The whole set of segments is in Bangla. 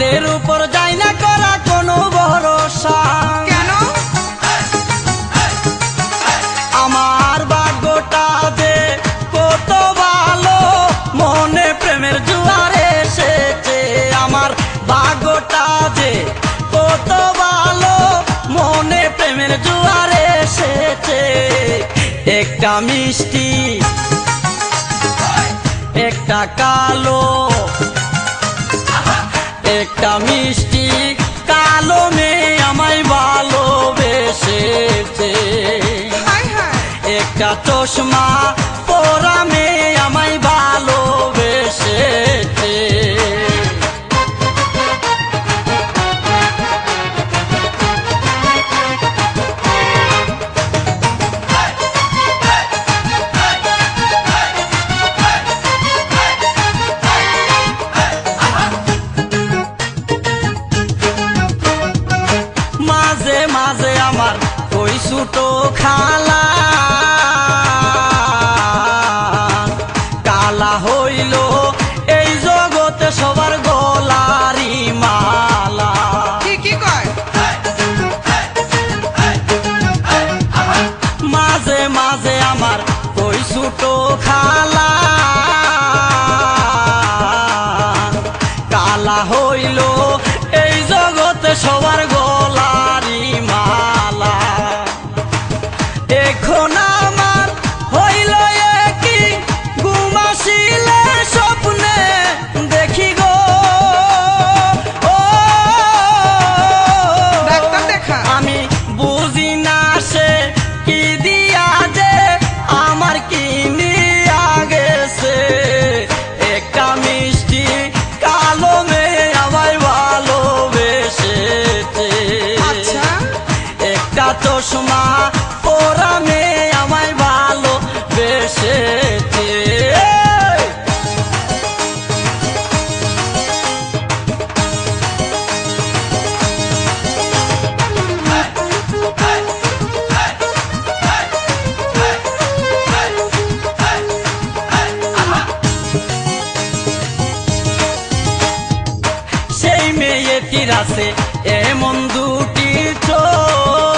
তাদের উপর যায় না করা কোনো ভরসা। কেন? আমার ভাগ্যটা যে কত ভালো মনে প্রেমের জুয়ার এসেছে। আমার ভাগ্যটা যে কত ভালো মনে প্রেমের জুয়ার এসেছে। একটা মিষ্টি একটা কালো একটা মিষ্টি কালো মেয়ে আমায় ভালোবেসেছে। একটা চশমা কালা হইল এই জগতে সবার গলারি মালা। ঠিকই কয়? মাঝে মাঝে আমার ওই ছোটো খালা। কালা হইল এই জগতে সবার গলারি মালা। চশমা পরা মেয়ে আমায় ভালোবেসেছে। সেই মেয়েটির আছে এমন দুটি চোখ।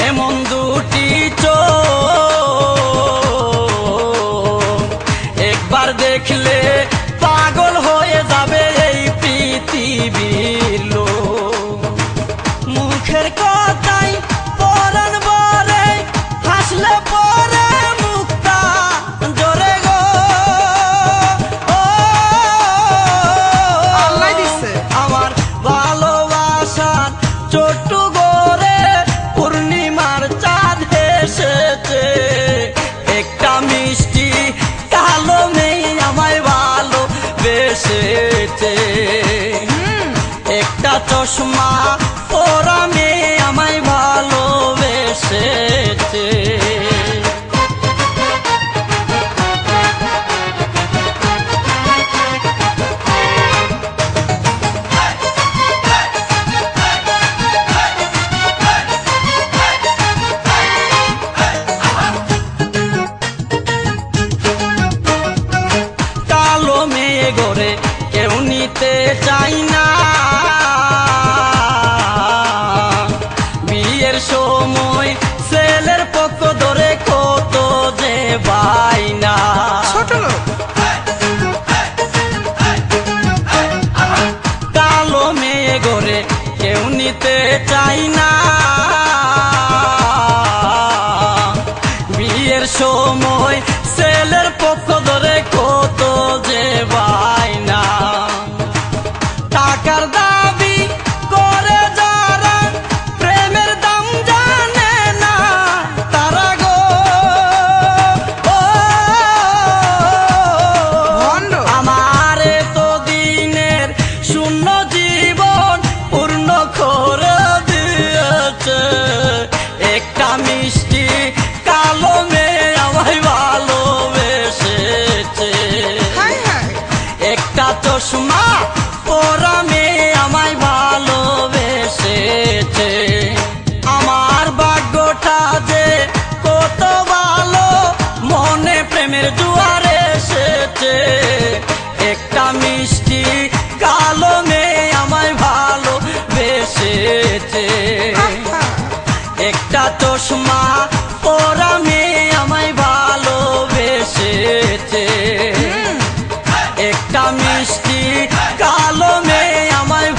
এমন দুটি একবার দেখলে পাগল হয়ে যাবে এই পৃথিবীর চশমা পরা মেয়ে আমায় ভালোবেসেছে। কালো মেয়ে কেউ নিতে চাই বিয়ের সময় ছেলের পক্ষ ধরে কত যে বা একটা চশমা পরমে আমায় ভালোবেসেছে। আমার ভাগ্যটা যে কত ভালো, মনে প্রেমের জুয়ার এসেছে। একটা মিষ্টি কালো মেয়ে আমায় ভালোবেসেছে। একটা চশমা পরমে আমায় ভালোবেসেছে। পরা মেয়ে আমায়